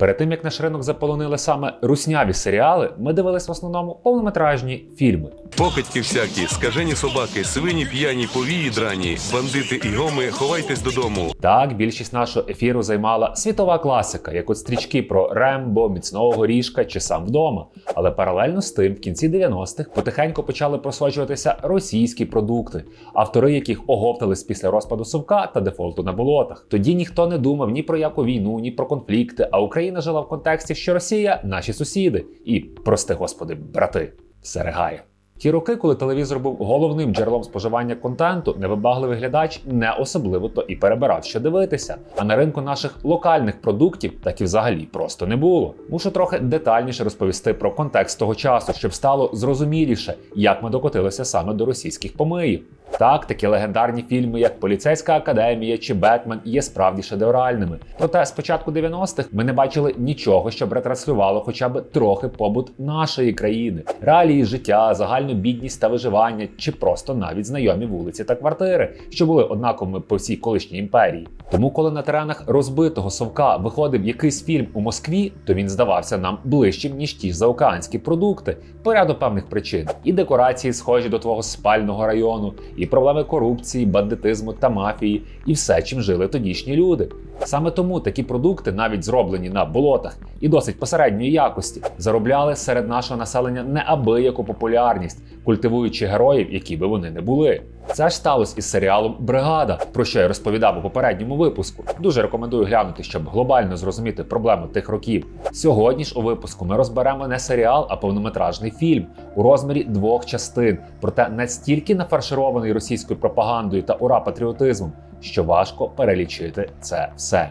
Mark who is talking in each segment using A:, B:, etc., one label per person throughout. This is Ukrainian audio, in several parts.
A: Перед тим як наш ринок заполонили саме русняві серіали, ми дивились в основному повнометражні фільми.
B: Покидьки всякі, скажені собаки, свині п'яні, повії драні, бандити і гоми, ховайтесь додому.
A: Так, більшість нашого ефіру займала світова класика, як от стрічки про Рембо, міцного горішка чи сам вдома. Але паралельно з тим, в кінці 90-х потихеньку почали просочуватися російські продукти, автори яких оговтались після розпаду Совка та дефолту на болотах. Тоді ніхто не думав ні про яку війну, ні про конфлікти. А Україна жила в контексті, що Росія наші сусіди, і прости господи, брати, все ригає. Ті роки, коли телевізор був головним джерелом споживання контенту, невибагливий глядач не особливо то і перебирав, що дивитися. А на ринку наших локальних продуктів так і взагалі просто не було. Мушу трохи детальніше розповісти про контекст того часу, щоб стало зрозуміліше, як ми докотилися саме до російських помиїв. Так, такі легендарні фільми, як Поліцейська академія чи Бетмен, є справді шедевральними. Проте з початку 90-х ми не бачили нічого, щоб ретранслювало хоча б трохи побут нашої країни, реалії життя, загальну бідність та виживання, чи просто навіть знайомі вулиці та квартири, що були однаковими по всій колишній імперії. Тому, коли на теренах розбитого совка виходив якийсь фільм у Москві, то він здавався нам ближчим ніж ті ж заокеанські продукти, по ряду певних причин. І декорації схожі до твого спального району, і проблеми корупції, бандитизму та мафії, і все, чим жили тодішні люди. Саме тому такі продукти, навіть зроблені на болотах і досить посередньої якості, заробляли серед нашого населення неабияку популярність, культивуючи героїв, які би вони не були. Це ж сталося із серіалом Бригада, про що я розповідав у попередньому випуску. Дуже рекомендую глянути, щоб глобально зрозуміти проблему тих років. Сьогодні ж у випуску ми розберемо не серіал, а повнометражний фільм у розмірі двох частин, проте настільки нафарширований російською пропагандою та ура патріотизмом, що важко перелічити це все.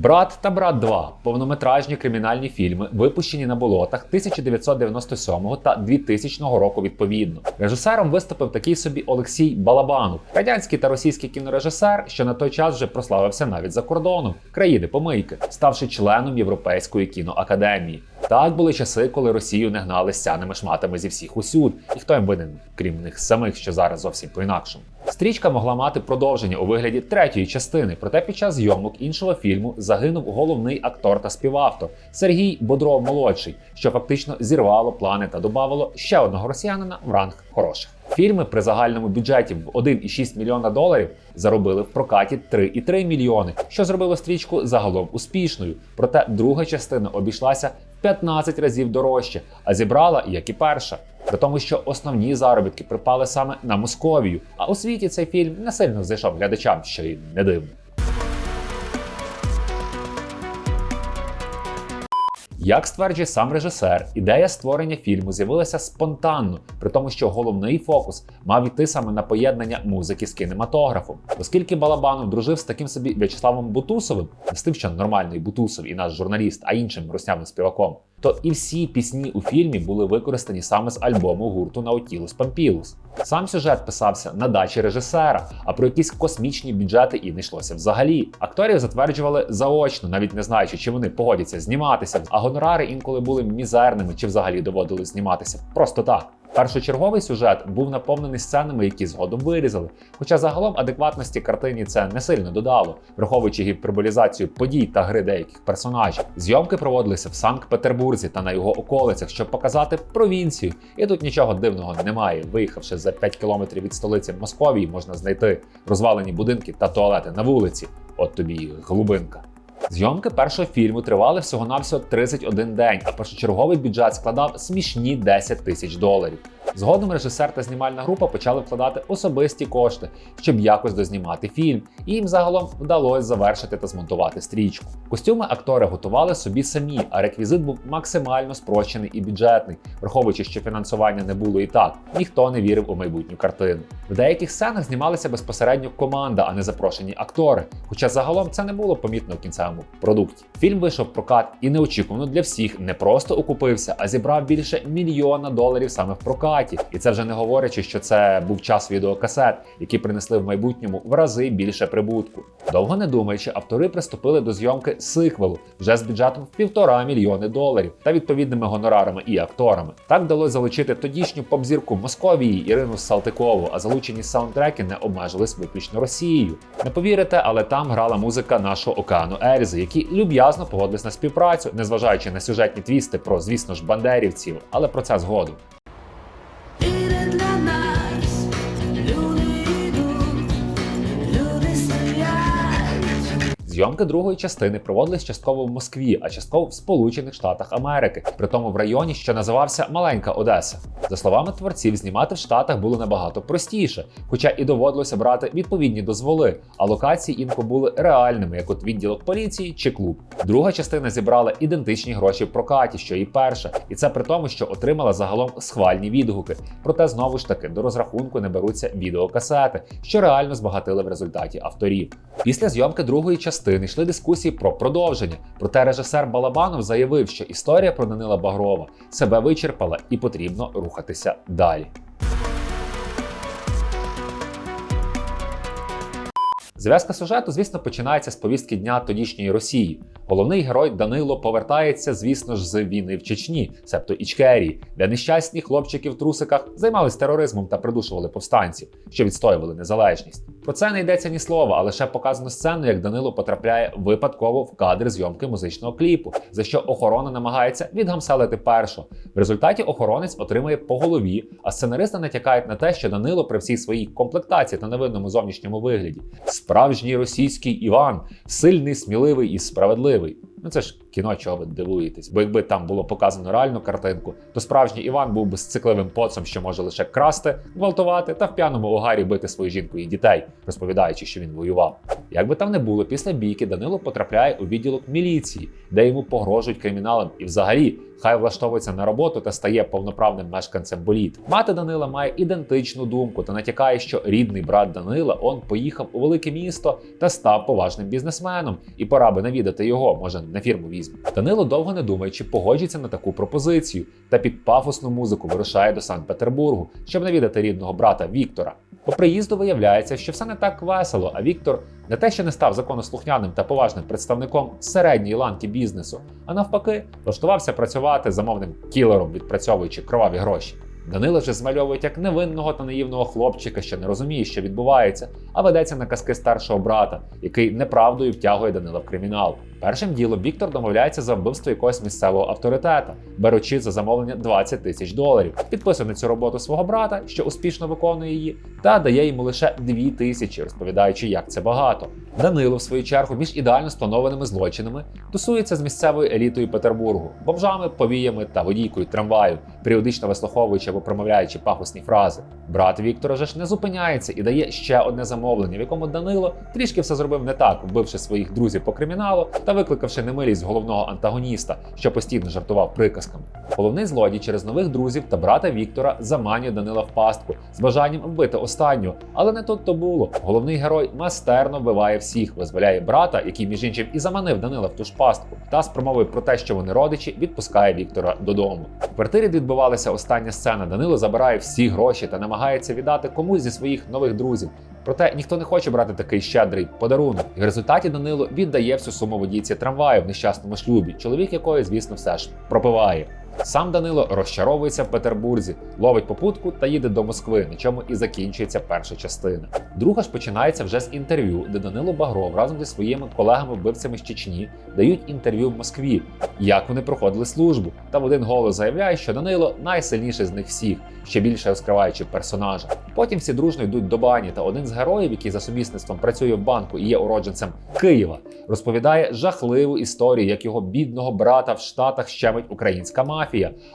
A: Брат та брат 2 повнометражні кримінальні фільми, випущені на болотах 1997 та 2000 року відповідно. Режисером виступив такий собі Олексій Балабанов, радянський та російський кінорежисер, що на той час вже прославився навіть за кордоном країни помийки, ставши членом Європейської кіноакадемії. Так були часи, коли Росію не гнали сяними шматами зі всіх усюд, і хто їм винен, крім них самих, що зараз зовсім по-інакшому. Стрічка могла мати продовження у вигляді третьої частини, проте під час зйомок іншого фільму загинув головний актор та співавтор Сергій Бодров молодший, що фактично зірвало плани та додавало ще одного росіянина в ранг хороших. Фільми при загальному бюджеті в 1,6 мільйона доларів заробили в прокаті 3,3 мільйони, що зробило стрічку загалом успішною. Проте друга частина обійшлася 15 разів дорожче, а зібрала як і перша. При тому, що основні заробітки припали саме на Московію, а у світі цей фільм не сильно зайшов глядачам, що й не дивно. Як стверджує сам режисер, ідея створення фільму з'явилася спонтанно, при тому, що головний фокус мав іти саме на поєднання музики з кінематографом, оскільки Балабанов дружив з таким собі В'ячеславом Бутусовим, не з тим, що нормальний Бутусов і наш журналіст, а іншим руснявим співаком. То і всі пісні у фільмі були використані саме з альбому гурту Nautilus Пампілус. Сам сюжет писався на дачі режисера, а про якісь космічні бюджети і не йшлося взагалі. Акторів затверджували заочно, навіть не знаючи, чи вони погодяться зніматися, а гонорари інколи були мізерними, чи взагалі доводили зніматися просто так. Першочерговий сюжет був наповнений сценами, які згодом вирізали. Хоча загалом адекватності картині це не сильно додало, враховуючи гіперболізацію подій та гри деяких персонажів. Зйомки проводилися в Санкт-Петербурзі та на його околицях, щоб показати провінцію. І тут нічого дивного немає. Виїхавши за 5 кілометрів від столиці Московії, можна знайти розвалені будинки та туалети на вулиці. От тобі і глибинка. Зйомки першого фільму тривали всього-навсього 31 день, а першочерговий бюджет складав смішні 10 тисяч доларів. Згодом режисер та знімальна група почали вкладати особисті кошти, щоб якось дознімати фільм, і їм загалом вдалося завершити та змонтувати стрічку. Костюми актори готували собі самі, а реквізит був максимально спрощений і бюджетний, враховуючи, що фінансування не було і так, ніхто не вірив у майбутню картину. В деяких сценах знімалася безпосередньо команда, а не запрошені актори. Хоча загалом це не було помітно в кінцевому продукті. Фільм вийшов в прокат і неочікувано для всіх не просто окупився, а зібрав більше мільйона доларів саме в прокаті. Хаті, і це вже не говорячи, що це був час відеокасет, які принесли в майбутньому в рази більше прибутку. Довго не думаючи, автори приступили до зйомки сиквелу вже з бюджетом в півтора мільйони доларів та відповідними гонорарами і акторами. Так вдалося залучити тодішню поп-зірку Московії Ірину Салтикову, а залучені саундтреки не обмежились виключно Росією. Не повірите, але там грала музика нашого океану Ельзи, які люб'язно погодились на співпрацю, незважаючи на сюжетні твісти про, звісно ж, бандерівців, але про це згодом. Зйомки другої частини проводились частково в Москві, а частково в Сполучених Штатах Америки, при тому в районі, що називався Маленька Одеса. За словами творців, знімати в Штатах було набагато простіше, хоча і доводилося брати відповідні дозволи, а локації інколи були реальними, як от відділок поліції чи клуб. Друга частина зібрала ідентичні гроші в прокаті, що і перша, і це при тому, що отримала загалом схвальні відгуки. Проте знову ж таки до розрахунку не беруться відеокасети, що реально збагатили в результаті авторів. Після зйомки другої частини йшли дискусії про продовження. Проте режисер Балабанов заявив, що історія про Данила Багрова себе вичерпала і потрібно рухатися далі. Зв'язка сюжету, звісно, починається з повістки дня тодішньої Росії. Головний герой Данило повертається, звісно ж, з війни в Чечні, себто Ічкерії, де нещасні хлопчики в трусиках займались тероризмом та придушували повстанців, що відстоювали незалежність. Про це не йдеться ні слова, а лише показано сцену, як Данило потрапляє випадково в кадр зйомки музичного кліпу, за що охорона намагається відгамселити першу. В результаті охоронець отримує по голові, а сценаристи натякають на те, що Данило при всій своїй комплектації та невинному зовнішньому вигляді справжній російський Іван, сильний, сміливий і справедливий. Ну це ж кіно, чого ви дивуєтесь. Бо якби там було показано реальну картинку, то справжній Іван був би з цикливим поцом, що може лише красти, гвалтувати та в п'яному угарі бити свою жінку і дітей, розповідаючи, що він воював. Як би там не було, після бійки Данило потрапляє у відділок міліції, де йому погрожують криміналам, і взагалі хай влаштовується на роботу та стає повноправним мешканцем боліт. Мати Данила має ідентичну думку та натякає, що рідний брат Данила он поїхав у велике місто та став поважним бізнесменом, і пора би навідати його, може на фірму візьме. Данило довго не думаючи, погоджується на таку пропозицію та під пафосну музику вирушає до Санкт-Петербургу, щоб навідати рідного брата Віктора. По приїзду виявляється, що все не так весело, а Віктор не те, що не став законослухняним та поважним представником середньої ланки бізнесу, а навпаки, влаштувався працювати замовним кілером, відпрацьовуючи кроваві гроші. Данила вже змальовують як невинного та наївного хлопчика, що не розуміє, що відбувається, а ведеться на казки старшого брата, який неправдою втягує Данила в кримінал. Першим ділом Віктор домовляється за вбивство якогось місцевого авторитета, беручи за замовлення 20 тисяч доларів, підписує на цю роботу свого брата, що успішно виконує її, та дає йому лише 2 тисячі, розповідаючи, як це багато. Данило, в свою чергу, між ідеально спланованими злочинами тусується з місцевою елітою Петербургу, бомжами, повіями та водійкою трамваю, періодично вислуховуючи або промовляючи пафосні фрази. Брат Віктора же ж не зупиняється і дає ще одне замовлення, в якому Данило трішки все зробив не так, вбивши своїх друзів по криміналу та викликавши немилість головного антагоніста, що постійно жартував приказками. Головний злодій через нових друзів та брата Віктора заманює Данила в пастку з бажанням вбити останнього, але не тут то було. Головний герой майстерно вбиває всіх, визволяє брата, який між іншим і заманив Данила в ту ж пастку, та з промовою про те, що вони родичі, відпускає Віктора додому. В квартирі відбувалася остання сцена. Данило забирає всі гроші та намагається віддати комусь зі своїх нових друзів. Проте ніхто не хоче брати такий щедрий подарунок. І в результаті Данило віддає всю суму водійці трамваю в нещасному шлюбі, чоловік якої, звісно, все ж пропиває. Сам Данило розчаровується в Петербурзі, ловить попутку та їде до Москви, на чому і закінчується перша частина. Друга ж починається вже з інтерв'ю, де Данило Багров разом зі своїми колегами-вбивцями з Чечні дають інтерв'ю в Москві, як вони проходили службу. Та в один голос заявляє, що Данило найсильніший з них всіх, ще більше розкриваючи персонажа. Потім всі дружно йдуть до бані, та один з героїв, який за сумісництвом працює в банку і є уродженцем Києва, розповідає жахливу історію, як його бідного брата в Штатах щемить українська мафія.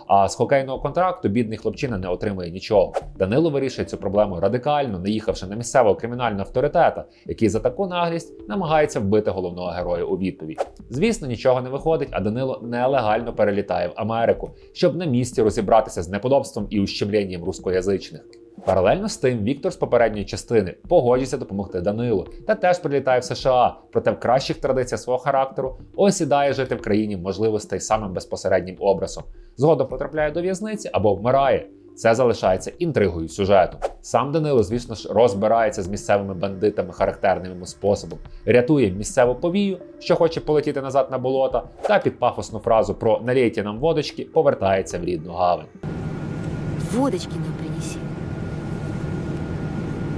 A: А з хокейного контракту бідний хлопчина не отримує нічого. Данило вирішує цю проблему радикально, наїхавши на місцевого кримінального авторитета, який за таку наглість намагається вбити головного героя у відповідь. Звісно, нічого не виходить, а Данило нелегально перелітає в Америку, щоб на місці розібратися з неподобством і ущемленням рускоязичних. Паралельно з тим, Віктор з попередньої частини погоджується допомогти Данилу та теж прилітає в США, проте в кращих традиціях свого характеру осідає жити в країні можливостей самим безпосереднім образом. Згодом потрапляє до в'язниці або вмирає. це залишається інтригою сюжету. Сам Данило, звісно ж, розбирається з місцевими бандитами характерним йому способом, рятує місцеву повію, що хоче полетіти назад на болота, та під пафосну фразу про налійте нам водочки повертається в рідну гавань.
C: Водочки нам.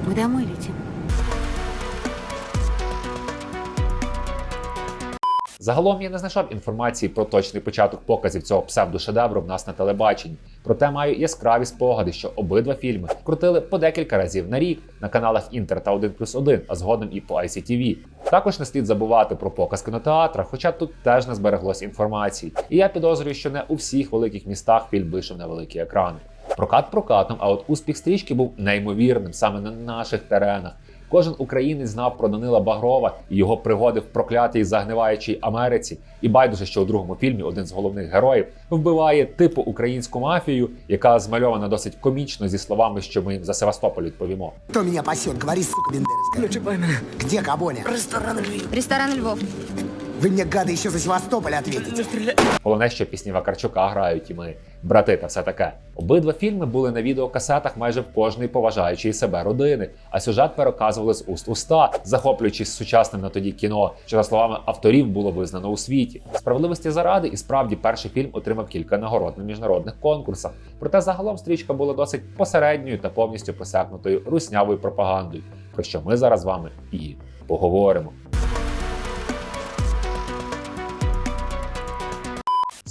C: Мы домой летим.
A: Загалом я не знайшов інформації про точний початок показів цього псевдошедевру в нас на телебаченні. Проте маю яскраві спогади, що обидва фільми крутили по декілька разів на рік на каналах Інтер та 1 плюс 1, а згодом і по ICTV. Також не слід забувати про показ кінотеатра, хоча тут теж не збереглось інформації. І я підозрюю, що не у всіх великих містах фільм вийшов на великі екрани. Прокат прокатом, а от успіх стрічки був неймовірним саме на наших теренах. Кожен українець знав про Данила Багрова і його пригоди в проклятій загниваючій Америці. І байдуже, що у другому фільмі один з головних героїв вбиває типу українську мафію, яка змальована досить комічно зі словами, що ми їм за Севастополь відповімо.
D: Кто меня пасет? Говори, сука, бендерская. Ключи поймали. Где Кабоня?
C: Ресторан Львов.
D: Вы мне, гады, еще за Севастополь ответите.
A: Головне, що пісні Вакарчука грають і ми брати та все таке. Обидва фільми були на відеокасетах майже в кожної поважаючої себе родини, а сюжет переказували з уст уста, захоплюючись сучасним на тоді кіно, що за словами авторів було визнано у світі. Справедливості заради, і справді перший фільм отримав кілька нагород на міжнародних конкурсах. Проте загалом стрічка була досить посередньою та повністю посякнутою руснявою пропагандою, про що ми зараз з вами і поговоримо.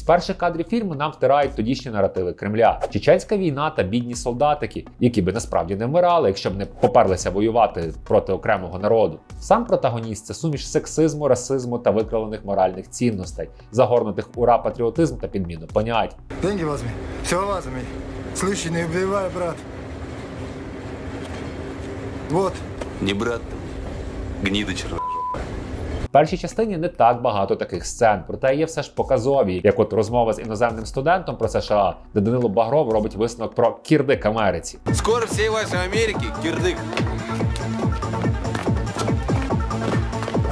A: Перших кадрів фільму нам втирають тодішні наративи Кремля. Чеченська війна та бідні солдатики, які би насправді не вмирали, якщо б не поперлися воювати проти окремого народу. Сам протагоніст це суміш сексизму, расизму та викривлених моральних цінностей, загорнутих ура патріотизм та підміну понять.
E: Деньги возьми. Все возьми. Слышь, не убивай, брат. Вот.
B: Не брат, гніда черна.
A: Першій частині не так багато таких сцен, проте є все ж показові, як от розмова з іноземним студентом про США, де Данило Багров робить висновок про кірдик Америці.
F: Скоро всей вашей Америки кирдык.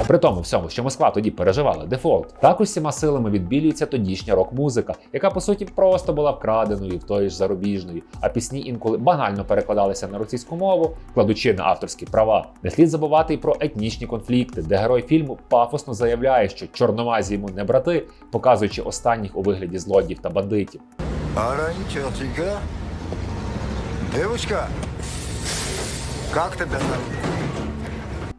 A: При тому всьому, що Москва тоді переживала дефолт, так усіма силами відбілюється тодішня рок-музика, яка по суті просто була вкраденою в тої ж зарубіжної, а пісні інколи банально перекладалися на російську мову, кладучи на авторські права. Не слід забувати й про етнічні конфлікти, де герой фільму пафосно заявляє, що чорномазі йому не брати, показуючи останніх у вигляді злодіїв та бандитів.
E: Девочка. Как тебя зовут?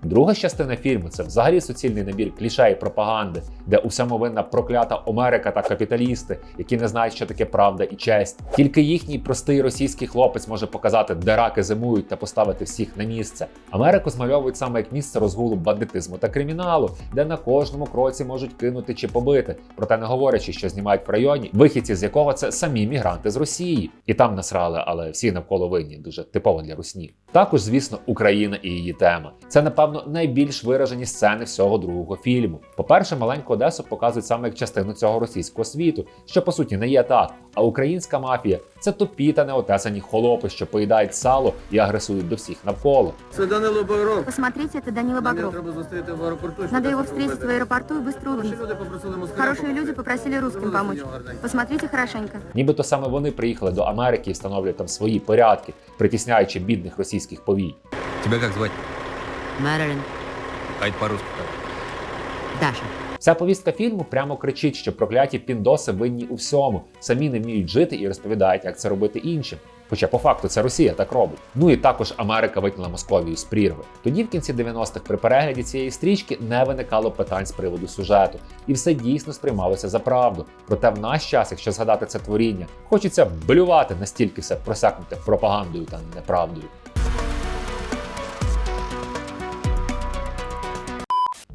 A: Друга частина фільму це взагалі суцільний набір клішей і пропаганди, де у всьому винна проклята Америка та капіталісти, які не знають, що таке правда і честь. Тільки їхній простий російський хлопець може показати, де раки зимують та поставити всіх на місце. Америку змальовують саме як місце розгулу бандитизму та криміналу, де на кожному кроці можуть кинути чи побити, проте не говорячи, що знімають в районі, вихідці з якого це самі мігранти з Росії, і там насрали, але всі навколо винні, дуже типово для русні. Також, звісно, Україна і її тема. Це, напевно, найбільш виражені сцени всього другого фільму. По-перше, маленьку Одесу показують саме як частину цього російського світу, що по суті не є так. А українська мафія це тупі та неотесані холопи, що поїдають сало і агресують до всіх навколо.
F: Це Данило Багров.
C: Посмотрите, это Данила
F: Нам
C: Багров.
F: треба зустріти в аеропорту. щоб
C: Надо его
F: так
C: встретить в
F: зробити.
C: аэропорту и быстро
F: Хороші
C: убить.
F: люди попросили москаля
C: Хорошие
F: допомогти.
C: люди попросили русским
F: Зробили
C: помочь.
F: з нього гарненько.
C: Посмотрите хорошенько.
A: Нібито саме вони приїхали до Америки і встановлюють там свої порядки, притісняючи бідних російських повій.
F: Тебя как звать?
C: Мэрилин.
F: Ай по-русски.
C: Даша.
A: Вся повістка фільму прямо кричить, що прокляті піндоси винні у всьому, самі не вміють жити і розповідають, як це робити іншим. Хоча по факту це Росія так робить. Ну і також Америка викинула Московію з прірви. Тоді, в кінці 90-х, при перегляді цієї стрічки не виникало питань з приводу сюжету, і все дійсно сприймалося за правду. Проте в наш час, якщо згадати це творіння, хочеться блювати настільки все просякнуте пропагандою та неправдою.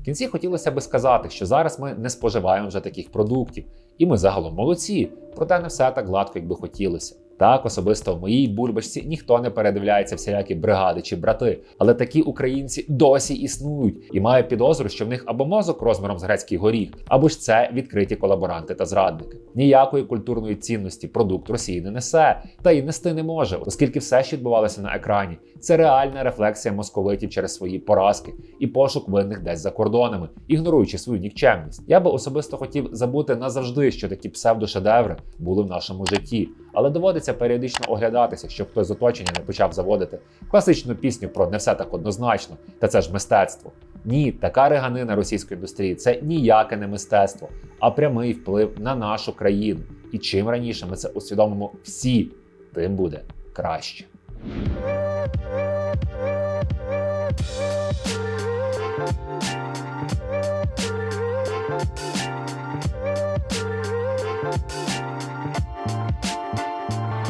A: В кінці хотілося би сказати, що зараз ми не споживаємо вже таких продуктів, і ми загалом молодці, проте не все так гладко, як би хотілося. Так, особисто в моїй бульбашці ніхто не передивляється всілякі бригади чи брати, але такі українці досі існують і маю підозру, що в них або мозок розміром з грецький горіх, або ж це відкриті колаборанти та зрадники. Ніякої культурної цінності продукт Росії не несе, та й нести не може, оскільки все, що відбувалося на екрані, це реальна рефлексія московитів через свої поразки і пошук винних десь за кордонами, ігноруючи свою нікчемність. Я би особисто хотів забути назавжди, що такі псевдошедеври були в нашому житті. Але доводиться періодично оглядатися, щоб хтось з оточення не почав заводити класичну пісню про не все так однозначно, та це ж мистецтво. Ні, така реганина російської індустрії це ніяке не мистецтво, а прямий вплив на нашу країну. І чим раніше ми це усвідомимо всі, тим буде краще.